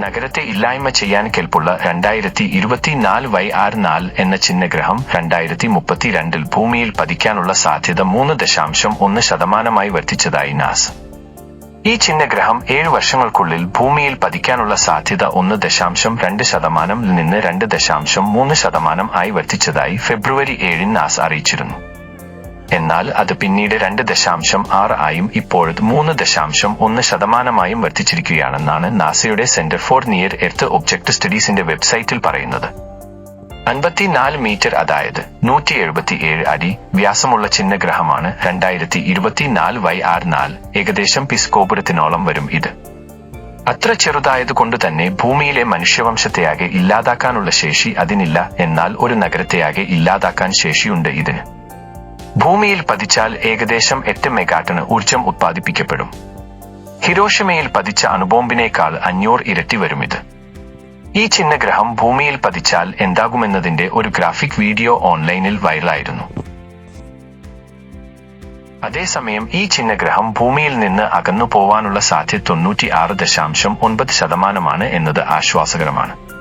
നഗരത്തെ ഇല്ലായ്മ ചെയ്യാൻ കെൽപ്പുള്ള രണ്ടായിരത്തി ഇരുപത്തിനാല് വൈ ആർ നാല് എന്ന ചിഹ്നഗ്രഹം രണ്ടായിരത്തി മുപ്പത്തിരണ്ടിൽ ഭൂമിയിൽ പതിക്കാനുള്ള സാധ്യത മൂന്ന് ദശാംശം ഒന്ന് ശതമാനമായി വർദ്ധിച്ചതായി നാസ്. ഈ ചിഹ്നഗ്രഹം ഏഴ് വർഷങ്ങൾക്കുള്ളിൽ ഭൂമിയിൽ പതിക്കാനുള്ള സാധ്യത ഒന്ന് ദശാംശം രണ്ട് ശതമാനം നിന്ന് രണ്ട് ദശാംശം മൂന്ന് ശതമാനം ആയി വർദ്ധിച്ചതായി ഫെബ്രുവരി ഏഴിന് നാസ് അറിയിച്ചിരുന്നു. എന്നാൽ അത് പിന്നീട് രണ്ട് ദശാംശം ആറ് ആയും ഇപ്പോഴത് മൂന്ന് ദശാംശം ഒന്ന് ശതമാനമായും വർദ്ധിച്ചിരിക്കുകയാണെന്നാണ് നാസയുടെ centre for near earth object സ്റ്റഡീസിന്റെ വെബ്സൈറ്റിൽ പറയുന്നത്. അൻപത്തിനാല് മീറ്റർ അതായത് നൂറ്റി എഴുപത്തിയേഴ് അടി വ്യാസമുള്ള ചിഹ്നഗ്രഹമാണ് രണ്ടായിരത്തി ഇരുപത്തിനാല് വൈ ആർ നാല്. ഏകദേശം പിസ്കോപുരത്തിനോളം വരും ഇത്. അത്ര ചെറുതായതുകൊണ്ട് തന്നെ ഭൂമിയിലെ മനുഷ്യവംശത്തെയാകെ ഇല്ലാതാക്കാനുള്ള ശേഷി അതിനില്ല. എന്നാൽ ഒരു നഗരത്തെയാകെ ഇല്ലാതാക്കാൻ ശേഷിയുണ്ട് ഇതിന്. ഭൂമിയിൽ പതിച്ചാൽ ഏകദേശം എട്ട് മെഗാട്ടണ് ഊർജം ഉത്പാദിപ്പിക്കപ്പെടും. ഹിരോഷിമയിൽ പതിച്ച അണുബോംബിനേക്കാൾ അഞ്ഞൂറ് ഇരട്ടി വരും ഇത് ഈ ചിഹ്നഗ്രഹം ഭൂമിയിൽ പതിച്ചാൽ എന്താകുമെന്നതിന്റെ ഒരു ഗ്രാഫിക് വീഡിയോ ഓൺലൈനിൽ വൈറലായിരുന്നു. അതേസമയം ഈ ചിഹ്നഗ്രഹം ഭൂമിയിൽ നിന്ന് അകന്നു പോവാനുള്ള സാധ്യത തൊണ്ണൂറ്റി ആറ് ദശാംശം ഒൻപത് ശതമാനമാണ് എന്നത് ആശ്വാസകരമാണ്.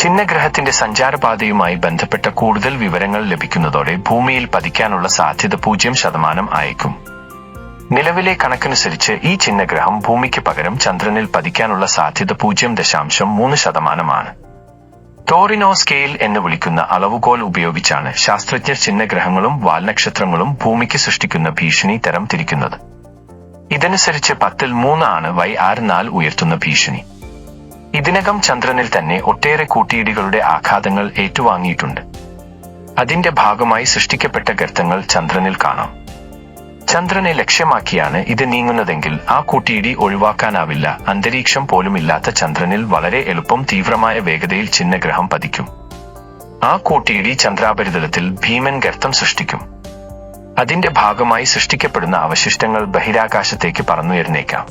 ചിഹ്നഗ്രഹത്തിന്റെ സഞ്ചാരപാതയുമായി ബന്ധപ്പെട്ട കൂടുതൽ വിവരങ്ങൾ ലഭിക്കുന്നതോടെ ഭൂമിയിൽ പതിക്കാനുള്ള സാധ്യത പൂജ്യം ശതമാനം ആയേക്കും. നിലവിലെ കണക്കനുസരിച്ച് ഈ ചിഹ്നഗ്രഹം ഭൂമിക്ക് പകരം ചന്ദ്രനിൽ പതിക്കാനുള്ള സാധ്യത പൂജ്യം ദശാംശം മൂന്ന് ശതമാനമാണ്. ടോറിനോ സ്കെയിൽ എന്ന് വിളിക്കുന്ന അളവുകോൽ ഉപയോഗിച്ചാണ് ശാസ്ത്രജ്ഞർ ചിഹ്നഗ്രഹങ്ങളും വാൽനക്ഷത്രങ്ങളും ഭൂമിക്ക് സൃഷ്ടിക്കുന്ന ഭീഷണി തരം തിരിക്കുന്നത് ഇതനുസരിച്ച് പത്തിൽ മൂന്ന് ആണ് വൈ ആറ് നാല് ഉയർത്തുന്ന ഭീഷണി. ഇതിനകം ചന്ദ്രനിൽ തന്നെ ഒട്ടേറെ കൂട്ടിയിടികളുടെ ആഘാതങ്ങൾ ഏറ്റുവാങ്ങിയിട്ടുണ്ട്. അതിന്റെ ഭാഗമായി സൃഷ്ടിക്കപ്പെട്ട ഗർത്തങ്ങൾ ചന്ദ്രനിൽ കാണാം. ചന്ദ്രനെ ലക്ഷ്യമാക്കിയാണ് ഇത് നീങ്ങുന്നതെങ്കിൽ ആ കൂട്ടിയിടി ഒഴിവാക്കാനാവില്ല. അന്തരീക്ഷം പോലുമില്ലാത്ത ചന്ദ്രനിൽ വളരെ എളുപ്പം തീവ്രമായ വേഗതയിൽ ചിഹ്നഗ്രഹം പതിക്കും. ആ കൂട്ടിയിടി ചന്ദ്രാപരിതലത്തിൽ ഭീമൻ ഗർത്തം സൃഷ്ടിക്കും. അതിന്റെ ഭാഗമായി സൃഷ്ടിക്കപ്പെടുന്ന അവശിഷ്ടങ്ങൾ ബഹിരാകാശത്തേക്ക് പറന്നുയർന്നേക്കാം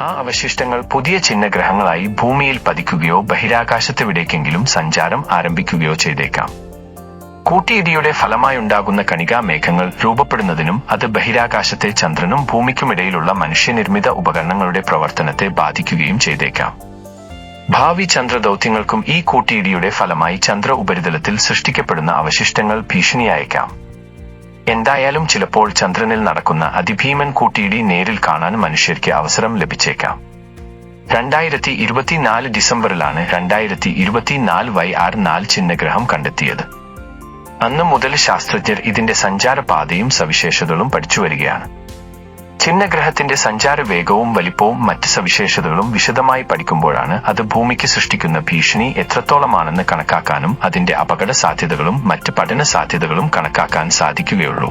ആ അവശിഷ്ടങ്ങൾ പുതിയ ചിഹ്നഗ്രഹങ്ങളായി ഭൂമിയിൽ പതിക്കുകയോ ബഹിരാകാശത്തെവിടേക്കെങ്കിലും സഞ്ചാരം ആരംഭിക്കുകയോ ചെയ്തേക്കാം. കൂട്ടിയിടിയുടെ ഫലമായുണ്ടാകുന്ന കണികാമേഘങ്ങൾ രൂപപ്പെടുന്നതിനും അത് ബഹിരാകാശത്തെ ചന്ദ്രനും ഭൂമിക്കുമിടയിലുള്ള മനുഷ്യനിർമ്മിത ഉപകരണങ്ങളുടെ പ്രവർത്തനത്തെ ബാധിക്കുകയും ചെയ്തേക്കാം. ഭാവി ചന്ദ്രദൗത്യങ്ങൾക്കും ഈ കൂട്ടിയിടിയുടെ ഫലമായി ചന്ദ്ര ഉപരിതലത്തിൽ സൃഷ്ടിക്കപ്പെടുന്ന അവശിഷ്ടങ്ങൾ ഭീഷണിയായേക്കാം. എന്തായാലും ചിലപ്പോൾ ചന്ദ്രനിൽ നടക്കുന്ന അതിഭീമൻ കൂട്ടിയിടി നേരിൽ കാണാൻ മനുഷ്യർക്ക് അവസരം ലഭിച്ചേക്കാം. രണ്ടായിരത്തി ഇരുപത്തിനാല് ഡിസംബറിലാണ് രണ്ടായിരത്തി ഇരുപത്തിനാല് വൈ ആർ നാല് ചിഹ്നഗ്രഹം കണ്ടെത്തിയത്. അന്നു മുതൽ ശാസ്ത്രജ്ഞർ ഇതിന്റെ സഞ്ചാരപാതയും സവിശേഷതകളും പഠിച്ചു വരികയാണ്. ചിഹ്നഗ്രഹത്തിന്റെ സഞ്ചാര വേഗവും വലിപ്പവും മറ്റ് സവിശേഷതകളും വിശദമായി പഠിക്കുമ്പോഴാണ് അത് ഭൂമിക്ക് സൃഷ്ടിക്കുന്ന ഭീഷണി എത്രത്തോളമാണെന്ന് കണക്കാക്കാനും അതിന്റെ അപകട സാധ്യതകളും മറ്റ് പഠന സാധ്യതകളും കണക്കാക്കാൻ സാധിക്കുകയുള്ളൂ.